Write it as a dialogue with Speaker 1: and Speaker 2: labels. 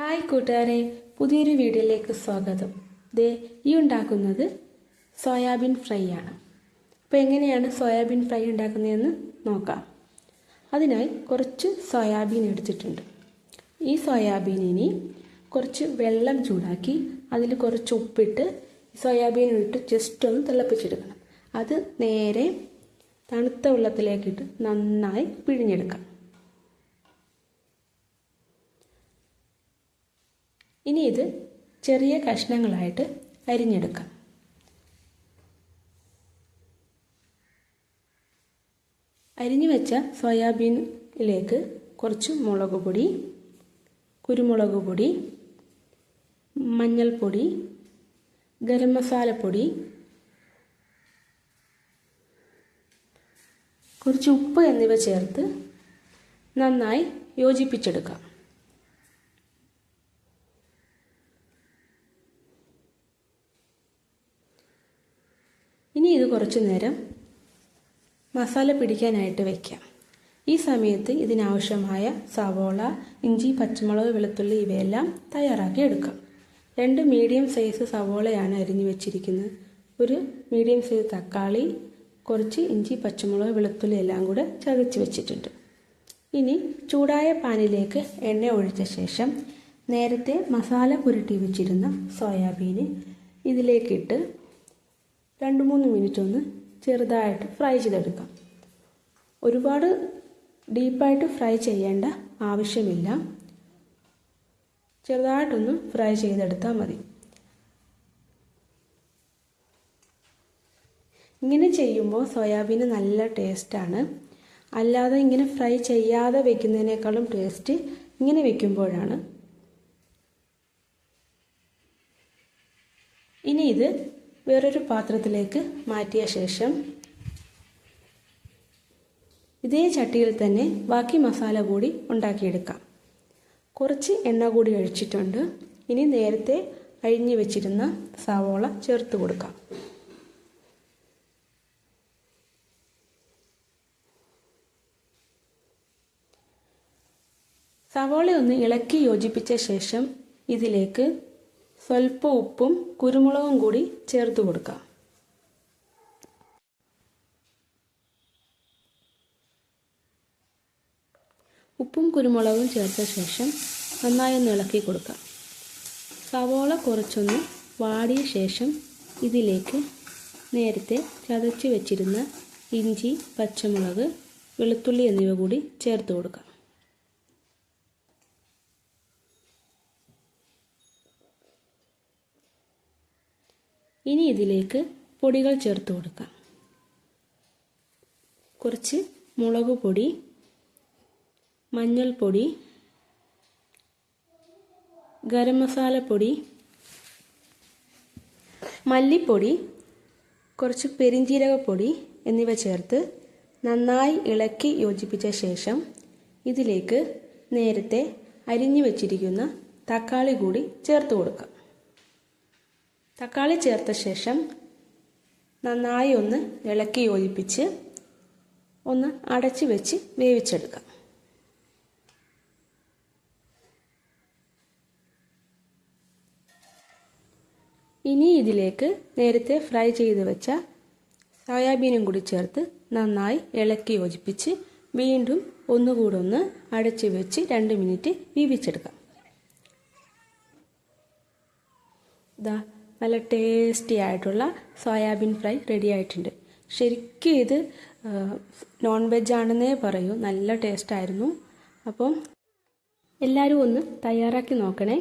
Speaker 1: Hi കൂട്ടുകാരെ പുതിയൊരു വീഡിയോയിലേക്ക് സ്വാഗതം. ദേ ഈ ഉണ്ടാക്കുന്നത് സോയാബീൻ ഫ്രൈ ആണ്. അപ്പോൾ എങ്ങനെയാണ് സോയാബീൻ ഫ്രൈ ഉണ്ടാക്കുന്നതെന്ന് നോക്കാം. അതിനായി കുറച്ച് സോയാബീൻ എടുത്തിട്ടുണ്ട്. ഈ സോയാബീനിനി കുറച്ച് വെള്ളം ചൂടാക്കി അതിൽ കുറച്ച് ഉപ്പിട്ട് സോയാബീൻ ഇട്ട് ജസ്റ്റ് ഒന്ന് തിളപ്പിച്ചെടുക്കണം. അത് നേരെ തണുത്ത വെള്ളത്തിലേക്കിട്ട് നന്നായി പിഴിഞ്ഞെടുക്കാം. ഇനി ഇത് ചെറിയ കഷ്ണങ്ങളായിട്ട് അരിഞ്ഞെടുക്കാം. അരിഞ്ഞു വെച്ച സോയാബീനിലേക്ക് കുറച്ച് മുളക് പൊടി കുരുമുളക് പൊടി മഞ്ഞൾപ്പൊടി ഗരം മസാലപ്പൊടി കുറച്ച് ഉപ്പ് എന്നിവ ചേർത്ത് നന്നായി യോജിപ്പിച്ചെടുക്കാം ഇനി ഇത് കുറച്ച് നേരം മസാല പിടിക്കാനായിട്ട് വയ്ക്കാം ഈ സമയത്ത് ഇതിനാവശ്യമായ സവോള ഇഞ്ചി പച്ചമുളക് വെളുത്തുള്ളി ഇവയെല്ലാം തയ്യാറാക്കി എടുക്കാം. രണ്ട് മീഡിയം സൈസ് സവോളയാണ് അരിഞ്ഞു വെച്ചിരിക്കുന്നത്. ഒരു മീഡിയം സൈസ് തക്കാളി കുറച്ച് ഇഞ്ചി പച്ചമുളക് വെളുത്തുള്ളി എല്ലാം കൂടെ ചതച്ച് വെച്ചിട്ടുണ്ട്. ഇനി ചൂടായ പാനിലേക്ക് എണ്ണ ഒഴിച്ച ശേഷം നേരത്തെ മസാല പുരട്ടി വെച്ചിരുന്ന സോയാബീന് ഇതിലേക്കിട്ട് രണ്ട് മൂന്ന് മിനിറ്റ് ഒന്ന് ചെറുതായിട്ട് ഫ്രൈ ചെയ്തെടുക്കാം. ഒരുപാട് ഡീപ്പായിട്ട് ഫ്രൈ ചെയ്യേണ്ട ആവശ്യമില്ല. ചെറുതായിട്ടൊന്ന് ഫ്രൈ ചെയ്തെടുത്താൽ മതി. ഇങ്ങനെ ചെയ്യുമ്പോൾ സോയാബീന് നല്ല ടേസ്റ്റാണ് അല്ലാതെ ഇങ്ങനെ ഫ്രൈ ചെയ്യാതെ വെക്കുന്നതിനേക്കാളും ടേസ്റ്റ് ഇങ്ങനെ വെക്കുമ്പോഴാണ്. ഇനി ഇത് വേറൊരു പാത്രത്തിലേക്ക് മാറ്റിയ ശേഷം ഇതേ ചട്ടിയിൽ തന്നെ ബാക്കി മസാല കൂടി ഉണ്ടാക്കിയെടുക്കാം. കുറച്ച് എണ്ണ കൂടി ഒഴിച്ചിട്ടുണ്ട്. ഇനി നേരത്തെ അഴിഞ്ഞു വെച്ചിരുന്ന സവോള ചേർത്ത് കൊടുക്കാം. സവോള ഒന്ന് ഇളക്കി യോജിപ്പിച്ച ശേഷം ഇതിലേക്ക് സ്വല്പം ഉപ്പും കുരുമുളകും കൂടി ചേർത്ത് കൊടുക്കാം. ഉപ്പും കുരുമുളകും ചേർത്ത ശേഷം നന്നായി ഒന്ന് ഇളക്കി കൊടുക്കാം. സവോള കുറച്ചൊന്ന് വാടിയ ശേഷം ഇതിലേക്ക് നേരത്തെ ചതച്ച് വെച്ചിരുന്ന ഇഞ്ചി പച്ചമുളക് വെളുത്തുള്ളി എന്നിവ കൂടി ചേർത്ത് കൊടുക്കാം. ഇനി ഇതിലേക്ക് പൊടികൾ ചേർത്ത് കൊടുക്കാം. കുറച്ച് മുളക് പൊടി മഞ്ഞൾപ്പൊടി ഗരം മസാലപ്പൊടി മല്ലിപ്പൊടി കുറച്ച് പെരിഞ്ജീരകപ്പൊടി എന്നിവ ചേർത്ത് നന്നായി ഇളക്കി യോജിപ്പിച്ച ശേഷം ഇതിലേക്ക് നേരത്തെ അരിഞ്ഞു വച്ചിരിക്കുന്ന തക്കാളി കൂടി ചേർത്ത് കൊടുക്കാം. തക്കാളി ചേർത്ത ശേഷം നന്നായി ഒന്ന് ഇളക്കി യോജിപ്പിച്ച് ഒന്ന് അടച്ചു വെച്ച് വേവിച്ചെടുക്കാം. ഇനി ഇതിലേക്ക് നേരത്തെ ഫ്രൈ ചെയ്ത് വെച്ച സോയാബീനും കൂടി ചേർത്ത് നന്നായി ഇളക്കി യോജിപ്പിച്ച് വീണ്ടും ഒന്നുകൂടെ ഒന്ന് അടച്ചു വെച്ച് രണ്ട് മിനിറ്റ് വേവിച്ചെടുക്കാം. ഇതാ നല്ല ടേസ്റ്റി ആയിട്ടുള്ള സോയാബീൻ ഫ്രൈ റെഡി ആയിട്ടുണ്ട്. ശരിക്കും ഇത് നോൺ വെജ് ആണെന്നേ പറയൂ. നല്ല ടേസ്റ്റായിരുന്നു അപ്പം എല്ലാവരും ഒന്ന് തയ്യാറാക്കി നോക്കണേ.